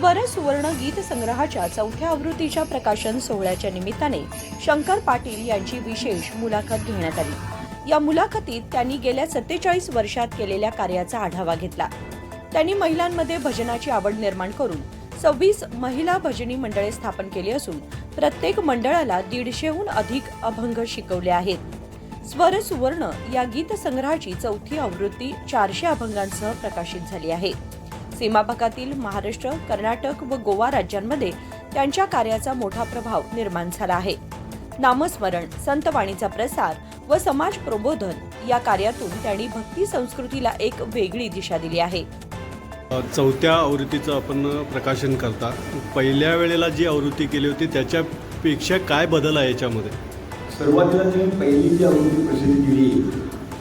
स्वर सुवर्ण गीत संग्रहाच्या चौथ्या आवृत्तीच्या प्रकाशन सोहळ्याच्या निमित्ताने शंकर पाटील यांची विशेष मुलाखत घेण्यात आली. या मुलाखतीत त्यांनी गेल्या सत्तेचाळीस वर्षात केलेल्या कार्याचा आढावा घेतला. त्यांनी महिलांमध्ये भजनाची आवड निर्माण करून सव्वीस महिला भजनी मंडळे स्थापन केली असून प्रत्येक मंडळाला दीडशेहून अधिक अभंग शिकवले आहेत. स्वर सुवर्ण या गीत संग्रहाची चौथी आवृत्ती चारशे अभंगांसह प्रकाशित झाली आहे. सीमा भागातील महाराष्ट्र कर्नाटक व गोवा राज्यांमध्ये त्यांच्या कार्याचा मोठा प्रभाव निर्माण झाला आहे. नामस्मरण संतवाणीचा प्रसार व समाज प्रबोधन या कार्यातून त्यांनी भक्ती संस्कृतीला एक वेगळी दिशा दिली आहे. चौथ्या आवृत्तीचं आपण प्रकाशन करता. पहिल्या वेळेला जी आवृत्ती केली होती त्याच्यापेक्षा काय बदल आहे याच्यामध्ये? सुरुवातीला जी पहिली जी आवृत्ती प्रसिद्ध केली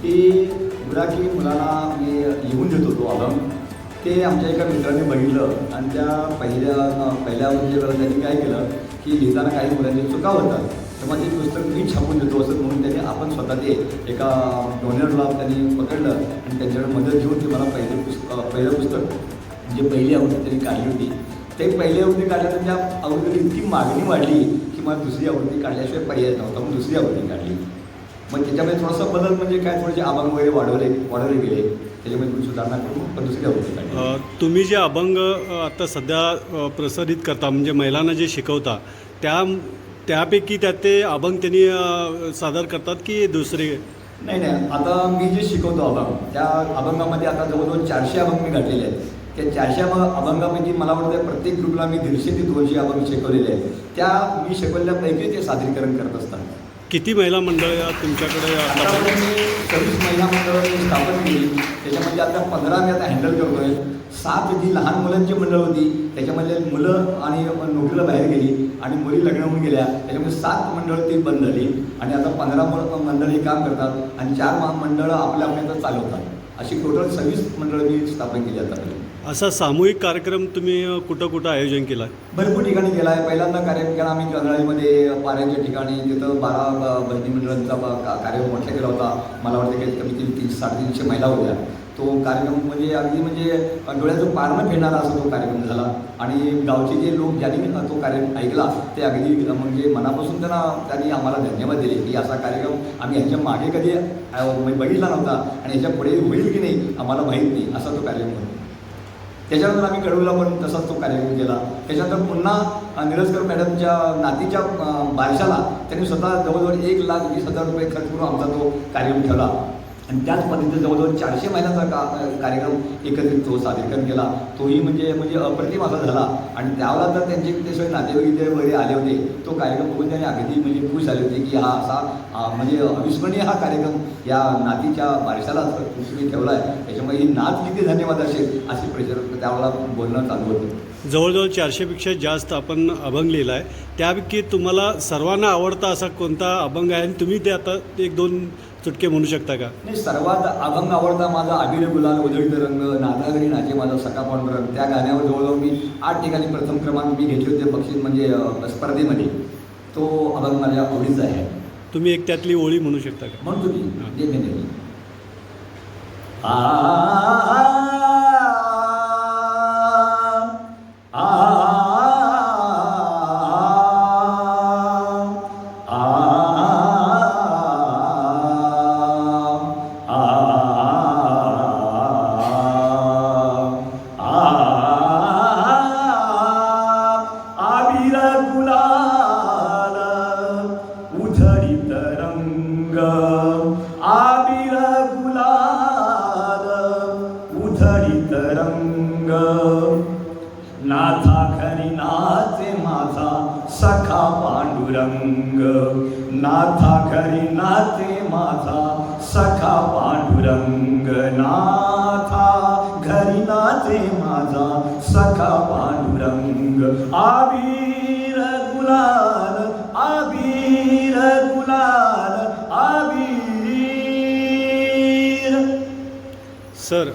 ती मुलांना मी लिहून देत होतो अभंग ते आमच्या एका मित्राने बघितलं आणि त्या पहिल्या पहिल्या म्हणजे आवृत्तीच्या वेळेला त्यांनी काय केलं की लिहिताना काही मुलांची चुका होतात. तेव्हा ते पुस्तक मी छापून देतो असं म्हणून त्यांनी आपण स्वतः ते एका डोनरला त्यांनी पकडलं आणि त्यांच्याकडे मदत घेऊन ते मला पहिले पुस्तक पहिलं पुस्तक जे पहिली आवृत्ती त्यांनी काढली होती ते पहिली आवृत्ती काढल्यानंतर त्या आवृत्तीला इतकी मागणी वाढली की मला दुसरी आवृत्ती काढल्याशिवाय पर्याय नव्हता मग दुसरी आवृत्ती काढली. मग त्याच्यामध्ये थोडासा बदल म्हणजे काय थोडेसे आभाग वगैरे वाढवले वाढवले गेले. त्याच्यामध्ये थोडी सुधारणा करून पण दुसरी तुम्ही जे अभंग आता सध्या प्रसारित करता म्हणजे महिलांना जे शिकवता त्या त्यापैकी त्यात ते अभंग त्यांनी सादर करतात की दुसरे? नाही नाही. आता मी जे शिकवतो अभंग त्या अभंगामध्ये आता जवळजवळ चारशे अभंग मी घातलेले आहेत. त्या चारशे अभंग अभंगापैकी मला वाटतं प्रत्येक ग्रुपला मी दीडशे ते दोनशे अभंग शिकवलेले आहेत. त्या मी शिकवल्यापैकी ते सादरीकरण करत असतात. किती महिला मंडळ तुमच्याकडे आता आतापर्यंत? मी सव्वीस महिला मंडळं स्थापन केली. त्याच्यामध्ये आता पंधरा मी आता हँडल करतोय. सात जी लहान मुलांची मंडळ होती त्याच्यामध्ये मुलं आणि नोकरीला बाहेर गेली आणि मुली लग्न होऊन गेल्या. त्याच्यामध्ये सात मंडळ ती बंद झाली. आणि आता पंधरा मंडळ हे काम करतात आणि चार मंडळं आपल्या आपल्याला चालवतात. अशी टोटल सव्वीस मंडळं मी स्थापन केली आतापर्यंत. असा सामूहिक कार्यक्रम तुम्ही कुठं कुठं आयोजन केला भरपूर ठिकाणी गेला आहे पहिल्यांदा कार्यक्रम केला आम्ही गंधळाईमध्ये पाऱ्यांच्या ठिकाणी. तिथं बारा बहिणी मंडळांचा कार्यक्रम म्हटला गेला होता. मला वाटतं की कमीत कमी तीन साडेतीनशे महिला होत्या. तो कार्यक्रम म्हणजे अगदी म्हणजे डोळ्याचं पारणं फिरणारा असा तो कार्यक्रम झाला. आणि गावचे जे लोक ज्यांनी तो कार्यक्रम ऐकला ते अगदी म्हणजे मनापासून त्यांना त्यांनी आम्हाला धन्यवाद दिले की असा कार्यक्रम आम्ही ह्याच्या मागे कधी म्हणजे बघितला नव्हता आणि ह्याच्या पुढे होईल की नाही आम्हाला माहीत नाही असा तो कार्यक्रम होता. त्याच्यानंतर आम्ही कडूला पण तसाच तो कार्यक्रम केला. त्याच्यानंतर पुन्हा निरजकर मॅडमच्या नातीच्या बारशाला त्यांनी स्वतः जवळजवळ एक लाख वीस हजार रुपये खर्च करून आमचा तो कार्यक्रम ठेवला. आणि त्याच पद्धतीने जवळजवळ चारशे महिन्याचा का कार्यक्रम एकत्रित तो सादरीकरण केला. तोही म्हणजे म्हणजे अप्रतिम असा झाला. आणि त्यावेळेला तर त्यांचे ते सगळे नातेवाईक ते वगैरे आले होते. तो कार्यक्रम बघून त्यांनी अगदी म्हणजे खुश झाले होते की हा असा म्हणजे अविस्मरणीय हा कार्यक्रम या नातीच्या बारशाला ठेवला आहे. त्याच्यामुळे ही नात किती धन्यवाद असेल अशी प्रेशर त्यावेळेला बोलणं चालू होतं. जवळजवळ चारशेपेक्षा जास्त आपण अभंग लिहिला आहे. त्यापैकी तुम्हाला सर्वांना आवडता असा कोणता अभंग आहे? आणि तुम्ही ते आता एक दोन चुटके म्हणू शकता का? नाही सर्वात अभंग आवडता माझा अभिर गुलाल उजळीत रंग नादागरी नाचे माझा सखा पांडुरंग त्या गाण्यावर जवळजवळ मी आठ ठिकाणी प्रथम क्रमांक मी घेतले होते बक्षीस म्हणजे स्पर्धेमध्ये. तो अभंग माझ्या आवडीचा आहे. तुम्ही एक त्यातली ओळी म्हणू शकता का? म्हणतो मी नाथा घरी नाते माझा सखा पांडुरंग नाथा घरी नाते माझा सखा पांडुरंग. आबीर गुलाल आबीर गुलाल आबीर. सर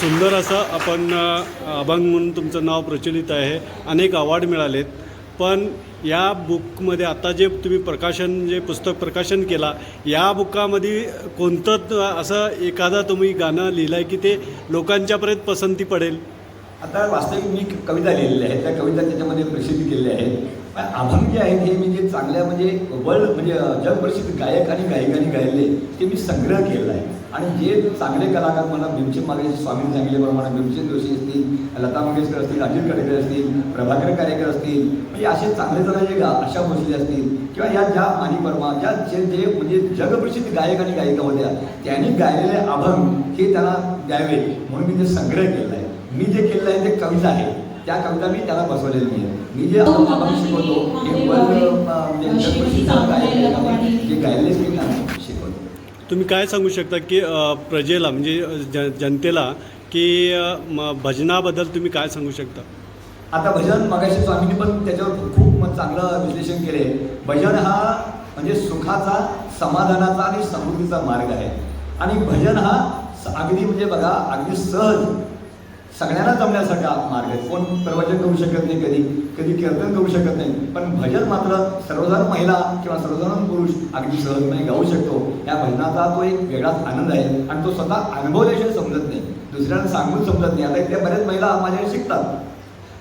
सुंदर असं आपण अभंग म्हणून तुमचं नाव प्रचलित आहे. अनेक अवॉर्ड मिळालेत. पण या बुकमध्ये आता जे तुम्ही प्रकाशन जे पुस्तक प्रकाशन केला या बुकामध्ये कोणतं असं एखादा तुम्ही गाणं लिहिलं आहे की ते लोकांच्यापर्यंत पसंती पडेल? आता वास्तविक मी कविता लिहिलेल्या आहेत त्या कविता त्याच्यामध्ये प्रसिद्ध केलेल्या आहेत पण अभंग जे आहेत हे मी जे चांगल्या म्हणजे वर्ल्ड म्हणजे जगप्रसिद्ध गायक आणि गायिकांनी गायले ते मी संग्रह केलेला आहे. आणि जे चांगले कलाकार मला भीमसेन मागे स्वामी सांगितल्याप्रमाणे भीमसेन जोशी असतील लता मंगेशकर असतील अजित कडेकर असतील प्रभाकर कार्यकर असतील म्हणजे असे चांगले जण जे आशा भोसले असतील किंवा या ज्या मानी परमा ज्या जे जे म्हणजे जगप्रसिद्ध गायक आणि गायिका होत्या त्यांनी गायलेले अभंग हे त्याला द्यावे म्हणून मी ते संग्रह केलेला आहे. मी जे केलेलं आहे ते कविता आहे. त्या कविता मी त्याला बसवलेली आहे मी जे अभंग शिकवतो हे म्हणजे जगप्रसिद्ध गायक जे गायलेले मी तुम्ही काय सांगू शकता की प्रजेला म्हणजे जन जनतेला की भजनाबद्दल तुम्ही काय सांगू शकता? आता भजन मगाशी स्वामींनी पण त्याच्यावर खूप चांगलं विश्लेषण केले. भजन हा म्हणजे सुखाचा समाधानाचा आणि समृद्धीचा मार्ग आहे. आणि भजन हा स- अगदी म्हणजे बघा अगदी सहज सगळ्यांना जमण्यासारखा मार्ग आहे. कोण प्रवचन करू शकत नाही कधी कधी कीर्तन करू शकत नाही पण भजन मात्र सर्वजण महिला किंवा सर्वजण पुरुष अगदी सहजपणे गाऊ शकतो. या भजनाचा तो एक वेगळाच आनंद आहे आणि तो स्वतः अनुभवल्याशिवाय समजत नाही. दुसऱ्यांना सांगून समजत नाही. आता इथल्या बऱ्याच महिला माझ्याकडे शिकतात.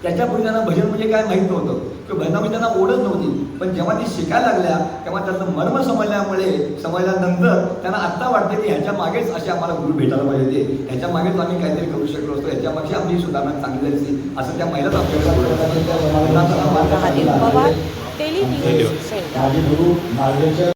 त्याच्यापूर्वी त्यांना भजन म्हणजे काय माहीत नव्हतं. किंवा भजनामध्ये त्यांना ओढत नव्हती. पण जेव्हा ती शिकायला लागल्या तेव्हा त्याचं मर्म समजल्यामुळे समजल्यानंतर त्यांना आत्ता वाटतं की ह्याच्या मागेच असे आम्हाला गुरु भेटायला पाहिजे. होते ह्याच्या मागेच आम्ही काहीतरी करू शकलो असतो. ह्याच्या मागची आमची सुधारणा चांगली झाली असती. असं त्या महिलाच आपल्याला माझे गुरु मार्गदर्शक